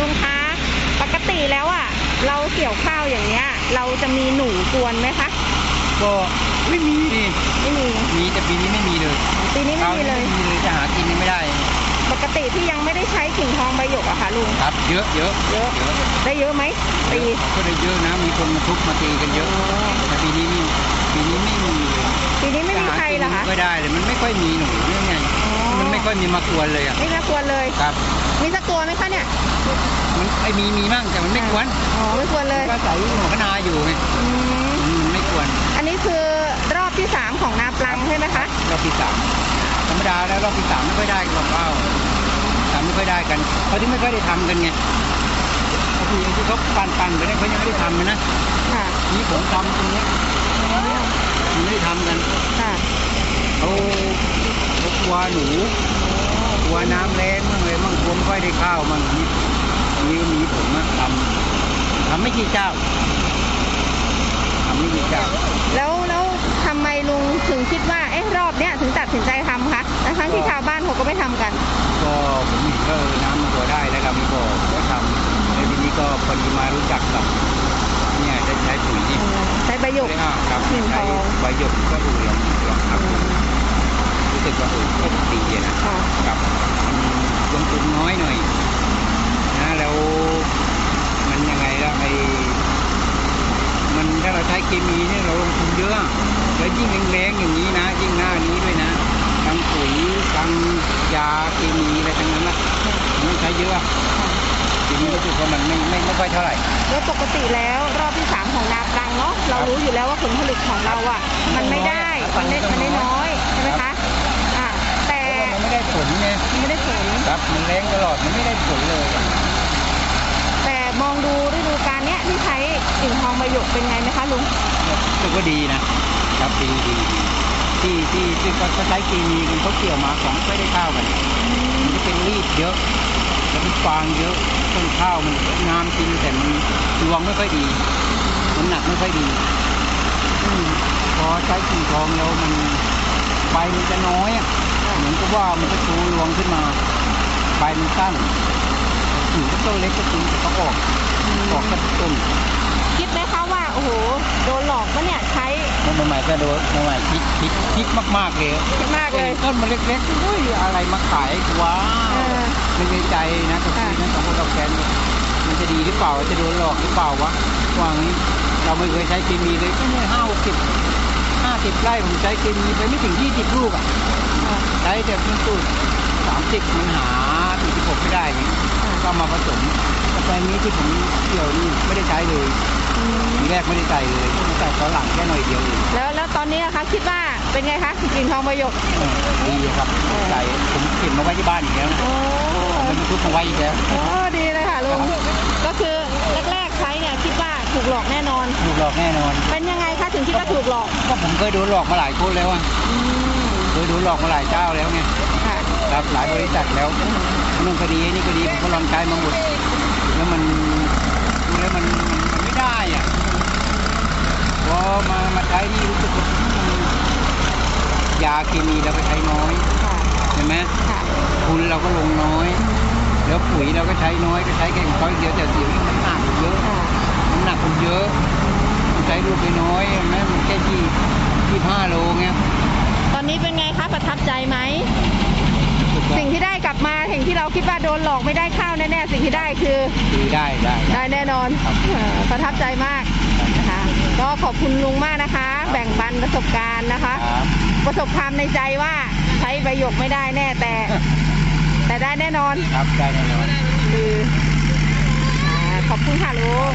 ลุงคะปกติแล้วอะ เราเกี่ยวข้าวอย่างเงี้ย เราจะมีหนูกวนไหมคะ ก็ไม่มีนี่ไม่มี มีแต่ปีนี้ไม่มีเลยปีนี้ไม่มีเลยไม่มีเลยจะหากินยังไม่ได้ ปกติที่ยังไม่ได้ใช้กิ่งทองใบหยกอะค่ะลุง ครับเยอะเยอะเยอะเยอะ ได้เยอะไหมปีก็ได้เยอะนะ มีคนมาทุบมาตีกันเยอะ แต่ปีนี้นี่ปีนี้ไม่มีเลยปีนี้ไม่มีใครเหรอคะไม่ได้เลย มันไม่ค่อยมีหนู ค่อยมีมากวนเลยอะไม่น่ากวนเลย ครับ มีสักตัวไหมคะเนี่ย มันไอ้มีมีมั่งแต่มันไม่กวนอ๋อไม่ควรเลยก็ใส่หัวกะนาอยู่ไงอืมมันไม่กวนอันนี้คือรอบที่สามของนาปลังใช่ไหมคะรอบที่สามธรรมดาแล้วรอบที่สามไม่ค่อยได้กันหรอกข้าวทำไม่ค่อยได้กันเขาที่ไม่ค่อยได้ทำกันไงบางทีไอ้ที่เขาปั่นปั่นๆไปเนี่ยเขายังไม่ได้ทำเลยนะค่ะนี่ผมทำตรงเนี้ยยังไม่ได้ทำกันค่ะเขา เขากลัวหนูกลัวน้ำแรงมั่งเลยมั่งกลัวไม่ค่อยได้ข้าวมั่งนี่นี่มีผมมาทำทำไม่กี่เจ้าทำไม่กี่เจ้า แล้วแล้วทำไมลุงถึงคิดว่าเอ๊ะรอบเนี้ยถึงตัดสินใจทำคะทั้งๆที่ชาวบ้านเขาก็ไม่ทำกัน ก็ผมเห็นก็เออน้ำมันตัวได้แล้วครับมีบ่อก็ทำแล้วทีนี้ก็พอดีมารู้จักกับเนี่ยได้ใช้ปุ๋ยที่ใช้ใบหยกได้อ่าครับหนึ่งใช้ทองใบหยกก็ดูลองลองทำดู รู้สึกว่าเออก็ดีอะนะค่ะ กับมันลงทุนน้อยหน่อยนะแล้วมันยังไงแล้วไอ้มันถ้าเราใช้เคมีเนี่ยเราลงทุนเยอะแล้วยิ่งแรงๆอย่างนี้นะ ยิ่งหน้านี้ด้วยนะทั้งปุ๋ยทั้งยาเคมีอะไรทั้งนั้นนะมันใช้เยอะทีนี้รู้สึกว่ามันไม่ไม่ไม่ค่อยเท่าไหร่แล้วปกติแล้วรอบที่สามของนาปลังเนาะเรารู้อยู่แล้วว่าผลผลิตของเราอะมันไม่ได้มันได้มันได้น้อย ไงไม่ได้ผล ครับมันแรงตลอดมันไม่ได้ผลเลย แต่มองดูฤดูกาลเนี้ยที่ใช้กิ่งทองใบหยกเป็นไงไหมคะลุงรู้สึกว่าดีนะครับดีดีดีที่ที่ที่เขาใช้เคมีกันเขาเกี่ยวมาของไม่ได้ข้าวกันมันจะเป็นรีดเยอะแล้วมันฟางเยอะต้นข้าวมันงามจริงแต่มันรวงไม่ค่อยดีน้ำหนักไม่ค่อยดีอืมพอใช้กิ่งทองแล้วมันใบมันจะน้อยอะ เหมือนกับว่ามันจะชูรวงขึ้นมาใบมันสั้นถึงก็ต้นเล็กก็จริงแต่เขาออกออกแค่ต้นคิดไหมคะว่าโอ้โหโดนหลอกปะเนี่ยใช้มันใหม่ๆก็โดนใหม่ๆคิดคิดคิดมากๆเลยคิดมากเลยต้นมันเล็กๆอุ้ยอะไรมาขายว้าเอวอไม่ในใจนะกับค่ะทีนั้นสองคนกับแฟนเนี่ยมันจะดีหรือเปล่าจะโดนหลอกหรือเปล่าวะว่างี้เราไม่เคยใช้เคมีเลยก็เนี่ยห้าหกสิบห้าสิบไร่ผมใช้เคมีไปไม่ถึงยี่สิบลูกอะอ่า ใช้แต่ต้นตูดสามสิบมันหาสี่สิบหกไม่ได้นี่อ่าก็มาผสมแต่แปลงนี้ที่ผมเกี่ยวนี่ไม่ได้ใช้เลยอืมทีแรกไม่ได้ใส่เลยเพิ่งใส่ตอนหลังแค่หน่อยเดียวเองแล้วแล้วตอนนี้นะคะคิดว่าเป็นไงคะกิ่งทองใบหยกเออดีครับใส่ผมเก็บมาไว้ที่บ้านอีกแล้วนะโอ้มันทุบมาไว้อีกแล้วโอ้ดีเลยค่ะลุงก็คือแรกๆใช้เนี่ยคิดว่าถูกหลอกแน่นอน ถูกหลอกแน่นอน เป็นยังไงคะถึงคิดว่าถูกหลอก ก็ผมเคยโดนหลอกมาหลายคนแล้วอะอืมเค ยโดนหลอกมาหลายเจ้าแล้วไงค่ะครับหลายบริษัทแล้วนู่นคดีนี่คดีผมก็ลองใช้มาหมดแล้วมันแล้วมันมันไม่ได้อะพอมามาใช้นี่รู้สึกว่ามันยาเคมีเราก็ใช้น้อยค่ะใช่ไหมค่ะทุนเราก็ลงน้อย แล้วปุ๋ยเราก็ใช้น้อยก็ใช้แค่ของเขาเดียวแต่เสียงมันหนักเยอะค่ะน้ำหนักมันเยอะมันใช้ลูกน้อยๆแม้มันแค่ยี่ยี่ห้าโลเงี้ยตอนนี้เป็นไงคะประทับใจไหม สิ่งที่ได้กลับมาสิ่งที่เราคิดว่าโดนหลอกไม่ได้ข้าวแน่ๆสิ่งที่ได้คือดีได้ได้ได้แน่นอนครับเออประทับใจมากนะคะก็ขอบคุณลุงมากนะคะ แบ่งปันประสบการณ์นะคะครับประสบความในใจว่าใช้ใบหยกไม่ได้แน่แต่ แต่ได้แน่นอนครับได้แน่นอนคืออ่าขอบคุณค่ะลุง